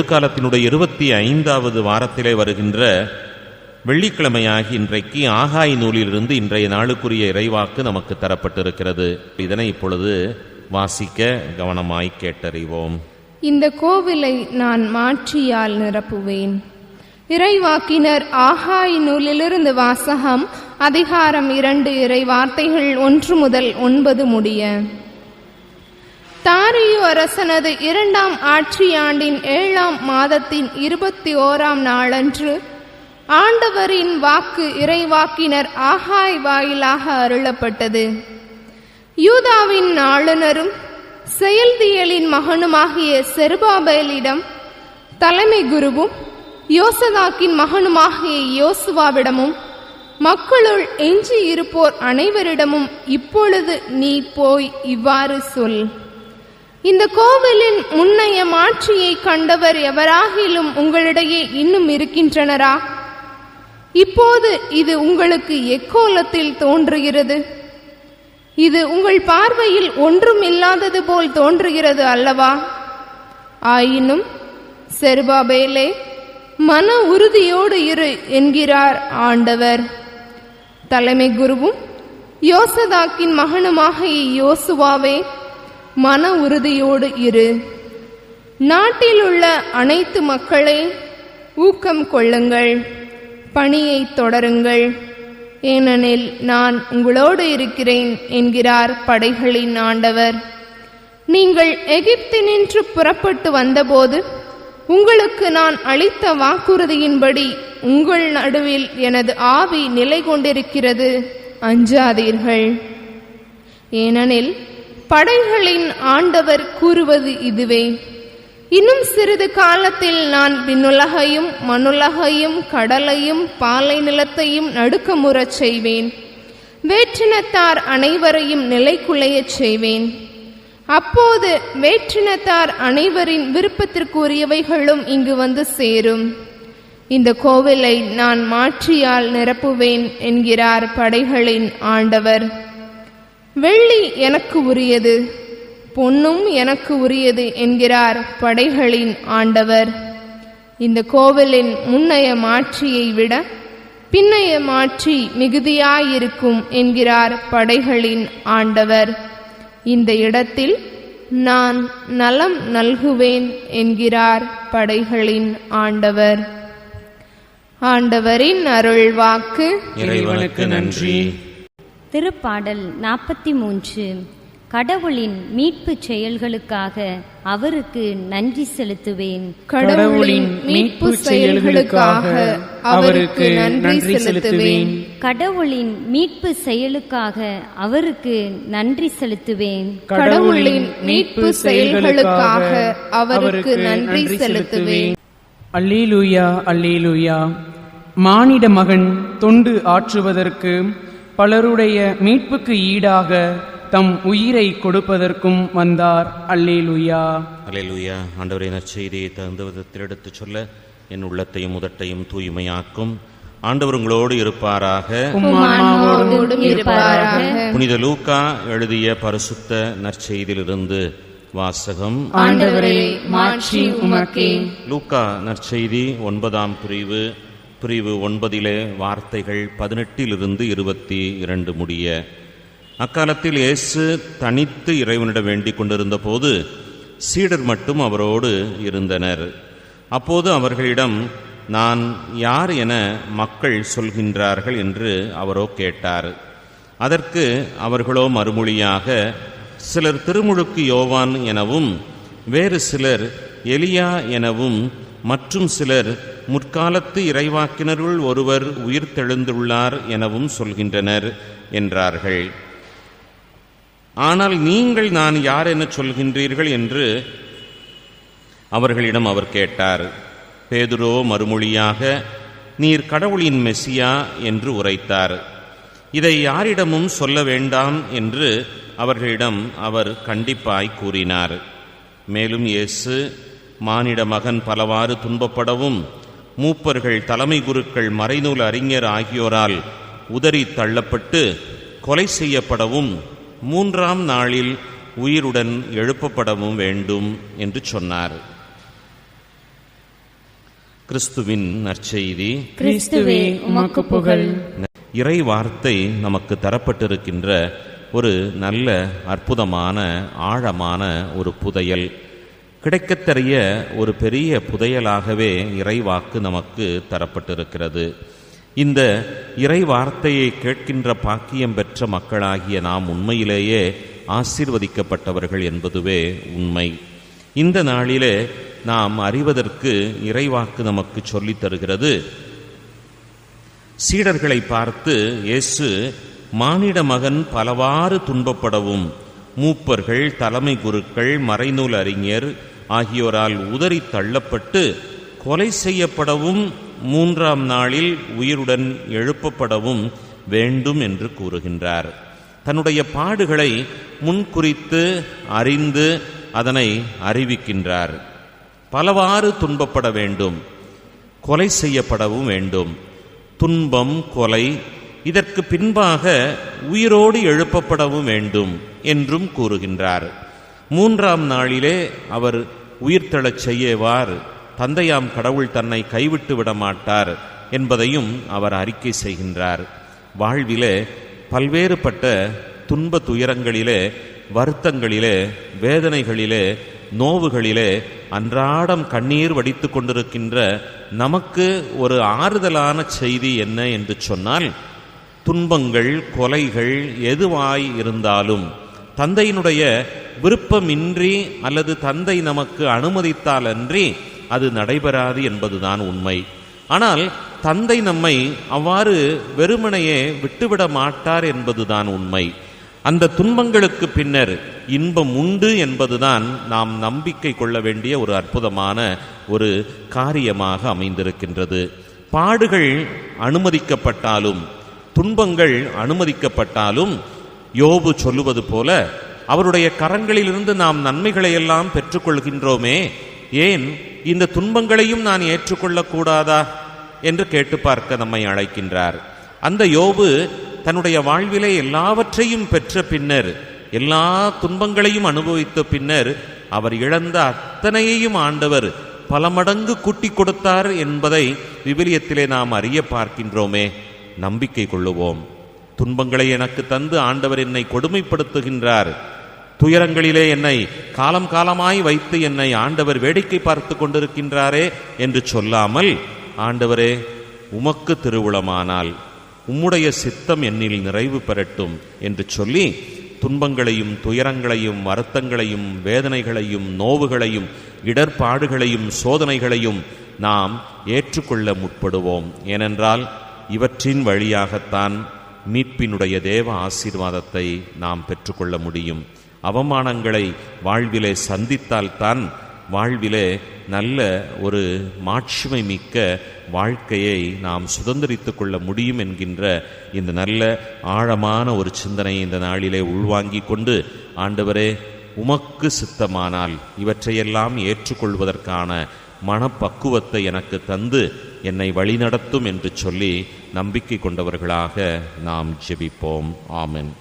பொதுக்காலத்தினுடைய இருபத்தி ஐந்தாவது வாரத்திலே வருகின்ற வெள்ளிக்கிழமையாகி இன்றைக்கு ஆகாய் நூலிலிருந்து இன்றைய நாளுக்குரிய இறைவாக்கு நமக்கு தரப்பட்டிருக்கிறது. இதனை இப்பொழுது வாசிக்க கவனமாய் கேட்டறிவோம். இந்த கோவிலை நான் மாற்றியால் நிரப்புவேன். இறைவாக்கினர் ஆகாய் நூலிலிருந்து வாசகம் அதிகாரம் இரண்டு இறை வார்த்தைகள் ஒன்று முதல் ஒன்பது முடிய. தாரியு அரசனது இரண்டாம் ஆட்சியாண்டின் ஏழாம் மாதத்தின் இருபத்தி ஓராம் நாளன்று ஆண்டவரின் வாக்கு இறைவாக்கினர் ஆகாய் வாயிலாக அருளப்பட்டது. யூதாவின் ஆளுநரும் செயல்தியலின் மகனுமாகிய செருபாபேலிடம் தலைமை குருவும் யோசதாக்கின் மகனுமாகிய யோசுவாவிடமும் மக்களுள் எஞ்சி இருப்போர் அனைவரிடமும் இப்பொழுது நீ போய் இவ்வாறு சொல். இந்த கோவிலின் முன்னைய மாட்சியை கண்டவர் எவராகிலும் உங்களிடையே இன்னும் இருக்கின்றனரா? இப்போது இது உங்களுக்கு எக்கோலத்தில் தோன்றுகிறது. இது உங்கள் பார்வையில் ஒன்றும் இல்லாதது போல் தோன்றுகிறது அல்லவா? ஆயினும் செருபாபேலே மன உறுதியோடு இரு என்கிறார் ஆண்டவர். தலைமை குருவும் யோசதாக்கின் மகனுமாக யோசுவாவே மன உறுதியோடு இரு. நாட்டில் உள்ள அனைத்து மக்களை ஊக்கம் கொள்ளுங்கள். பணியை தொடருங்கள். ஏனெனில் நான் உங்களோடு இருக்கிறேன் என்கிறார் படைகளின் ஆண்டவர். நீங்கள் எகிப்தினின்று புறப்பட்டு வந்தபோது உங்களுக்கு நான் அளித்த வாக்குறுதியின்படி உங்கள் நடுவில் எனது ஆவி நிலை கொண்டிருக்கிறது அஞ்சாதீர்கள். ஏனெனில் படைகளின் ஆண்டவர் கூறுவது இதுவே. இன்னும் சிறிது காலத்தில் நான் விண்ணுலகையும் மண்ணுலகையும் கடலையும் பாலை நிலத்தையும் நடுக்கமுறச் செய்வேன். வேற்றினத்தார் அனைவரையும் நிலைக்குலையச் செய்வேன். அப்போது வேற்றினத்தார் அனைவரின் விருப்பத்திற்குரியவைகளும் இங்கு வந்து சேரும். இந்த கோவிலை நான் மாற்றியால் நிரப்புவேன் என்கிறார் படைகளின் ஆண்டவர். வெள்ளி எனக்கு உரியது பொன்னும் எனக்கு உரியது என்கிறார் படைகளின் ஆண்டவர். இந்த கோவிலின் முன்னைய மாட்சியை விட பின்னைய மாட்சி மிகுதியாயிருக்கும் என்கிறார் படைகளின் ஆண்டவர். இந்த இடத்தில் நான் நலம் நல்குவேன் என்கிறார் படைகளின் ஆண்டவர். ஆண்டவரின் அருள்வாக்கு இறைவனுக்கு நன்றி. திருப்பாடல் நாற்பத்தி மூன்று கடவுளின் மீட்பு செயல்களுக்காக அவருக்கு நன்றி செலுத்துவேன். கடவுளின் மீட்பு செயல்களுக்காக அவருக்கு நன்றி செலுத்துவேன். கடவுளின் மீட்பு செயலுக்காக அவருக்கு நன்றி செலுத்துவேன். கடவுளின் மீட்பு செயல்களுக்காக அவருக்கு நன்றி செலுத்துவேன். அல்லேலூயா அல்லேலூயா. மானிட மகன் தொண்டு ஆற்றுவதற்கு பலருடைய மீட்புக்கு ஈடாக தம் உயிரை கொடுப்பதற்கும் வந்தார். அல்லேலூயா. அலையலுயா ஆண்டவரை நற்செய்தியை தகுந்த விதத்தில் எடுத்துச் சொல்ல என் உள்ளத்தையும் உதட்டையும் தூய்மையாக்கும். ஆண்டவர் உங்களோடு இருப்பாராக. புனித லூக்கா எழுதிய பரிசுத்த நற்செய்தியிலிருந்து வாசகம். ஆண்டவரே மாட்சி உமக்கே. லூக்கா நற்செய்தி ஒன்பதாம் பிரிவு. பிரிவு ஒன்பதிலே வார்த்தைகள் பதினெட்டிலிருந்து இருபத்தி இரண்டு முடிய. அக்காலத்தில் இயேசு தனித்து இறைவனிடம் வேண்டிக் கொண்டிருந்த போது சீடர் மட்டும் அவரோடு இருந்தனர். அப்போது அவர்களிடம் நான் யார் என மக்கள் சொல்கின்றார்கள்? என்று அவரோ கேட்டார். அதற்கு அவர்களோ மறுமொழியாக சிலர் திருமுழுக்கு யோவான் எனவும் வேறு சிலர் எலியா எனவும் மற்றும் சிலர் முற்காலத்து இறைவாக்கினருள் ஒருவர் உயிர் தெழுந்துள்ளார் எனவும் சொல்கின்றனர் என்றார்கள். ஆனால் நீங்கள் நான் யார் என சொல்கின்றீர்கள்? என்று அவர்களிடம் அவர் கேட்டார். பேதுரோ மறுமொழியாக நீர் கடவுளின் மெசியா? என்று உரைத்தார். இதை யாரிடமும் சொல்ல வேண்டாம் என்று அவர்களிடம் அவர் கண்டிப்பாய் கூறினார். மேலும் இயேசு மானிட மகன் பலவாறு துன்பப்படவும் மூப்பர்கள் தலைமை குருக்கள் மறைநூல் அறிஞர் ஆகியோரால் உதறி தள்ளப்பட்டு கொலை செய்யப்படவும் மூன்றாம் நாளில் உயிருடன் எழுப்பப்படவும் வேண்டும் என்று சொன்னார். கிறிஸ்துவின் நற்செய்தி. கிறிஸ்துவே உமக்கு புகழ். இறை வார்த்தை நமக்கு தரப்பட்டிருக்கின்ற ஒரு நல்ல அற்புதமான ஆழமான ஒரு புதையல். கிடைக்கத்தறிய ஒரு பெரிய புதையலாகவே இறைவாக்கு நமக்கு தரப்பட்டிருக்கிறது. இந்த இறை வார்த்தையை கேட்கின்ற பாக்கியம் பெற்ற மக்களாகிய நாம் உண்மையிலேயே ஆசீர்வதிக்கப்பட்டவர்கள் என்பதுவே உண்மை. இந்த நாளிலே நாம் அறிவதற்கு இறைவாக்கு நமக்கு சொல்லித் தருகிறது. சீடர்களை பார்த்து இயேசு மானிட மகன் பலவாறு துன்பப்படவும் மூப்பர்கள் தலைமை குருக்கள் மறைநூல் அறிஞர் ஆகியோரால் உதறி தள்ளப்பட்டு கொலை செய்யப்படவும் மூன்றாம் நாளில் உயிருடன் எழுப்பப்படவும் வேண்டும் என்று கூறுகின்றார். தன்னுடைய பாடுகளை முன்குறித்து அறிந்து அதனை அறிவிக்கின்றார். பலவாறு துன்பப்பட வேண்டும் கொலை செய்யப்படவும் வேண்டும். துன்பம் கொலை இதற்கு பின்பாக உயிரோடு எழுப்பப்படவும் வேண்டும் என்றும் கூறுகின்றார். மூன்றாம் நாளிலே அவர் உயிர்த்தெழச் செய்யவார் தந்தையாம் கடவுள் தன்னை கைவிட்டு விட மாட்டார் என்பதையும் அவர் அறிக்கை செய்கின்றார். வாழ்விலே பல்வேறுபட்ட துன்ப துயரங்களிலே வருத்தங்களிலே வேதனைகளிலே நோவுகளிலே அன்றாடம் கண்ணீர் வடித்து கொண்டிருக்கின்ற நமக்கு ஒரு ஆறுதலான செய்தி என்ன என்று சொன்னால் துன்பங்கள் கொலைகள் எதுவாய் இருந்தாலும் தந்தையினுடைய விருப்பமின்றி அல்லது தந்தை நமக்கு அனுமதித்தால் அன்றி அது நடைபெறாது என்பதுதான் உண்மை. ஆனால் தந்தை நம்மை அவ்வாறு வெறுமனையே விட்டுவிட மாட்டார் என்பதுதான் உண்மை. அந்த துன்பங்களுக்கு பின்னர் இன்பம் உண்டு என்பதுதான் நாம் நம்பிக்கை கொள்ள வேண்டிய ஒரு அற்புதமான ஒரு காரியமாக அமைந்திருக்கின்றது. பாடுகள் அனுமதிக்கப்பட்டாலும் துன்பங்கள் அனுமதிக்கப்பட்டாலும் யோபு சொல்லுவது போல அவருடைய கரங்களிலிருந்து நாம் நன்மைகளை எல்லாம் பெற்றுக்கொள்கின்றோமே ஏன் இந்த துன்பங்களையும் நான் ஏற்றுக்கொள்ளக்கூடாதா என்று கேட்டு பார்க்க நம்மை அழைக்கின்றார். அந்த யோபு தன்னுடைய வாழ்விலே எல்லாவற்றையும் பெற்ற பின்னர் எல்லா துன்பங்களையும் அனுபவித்த பின்னர் அவர் இழந்த அத்தனையையும் ஆண்டவர் பல மடங்கு கூட்டிக் கொடுத்தார் என்பதை விவிலியத்திலே நாம் அறிய பார்க்கின்றோமே. நம்பிக்கை கொள்ளுவோம். துன்பங்களை எனக்கு தந்து ஆண்டவர் என்னை கொடுமைப்படுத்துகின்றார். துயரங்களிலே என்னை காலம் காலமாய் வைத்து என்னை ஆண்டவர் வேடிக்கை பார்த்து கொண்டிருக்கின்றாரே என்று சொல்லாமல் ஆண்டவரே உமக்கு திருவுளமானால் உம்முடைய சித்தம் என்னில் நிறைவு பெறட்டும் என்று சொல்லி துன்பங்களையும் துயரங்களையும் வருத்தங்களையும் வேதனைகளையும் நோவுகளையும் இடர்பாடுகளையும் சோதனைகளையும் நாம் ஏற்றுக்கொள்ள முற்படுவோம். ஏனென்றால் இவற்றின் வழியாகத்தான் மீட்பினுடைய தேவ ஆசீர்வாதத்தை நாம் பெற்றுக்கொள்ள முடியும். அவமானங்களை வாழ்விலே சந்தித்தால்தான் வாழ்விலே நல்ல ஒரு மாட்சிமை மிக்க வாழ்க்கையை நாம் சுதந்திரித்து கொள்ள முடியும் என்கின்ற இந்த நல்ல ஆழமான ஒரு சிந்தனையை இந்த நாளிலே உள்வாங்கிக் கொண்டு ஆண்டவரே உமக்கு சித்தமானால் இவற்றையெல்லாம் ஏற்றுக்கொள்வதற்கான மனப்பக்குவத்தை எனக்கு தந்து என்னை வழிநடத்தும் என்று சொல்லி நம்பிக்கை கொண்டவர்களாக நாம் ஜெபிப்போம். ஆமென்.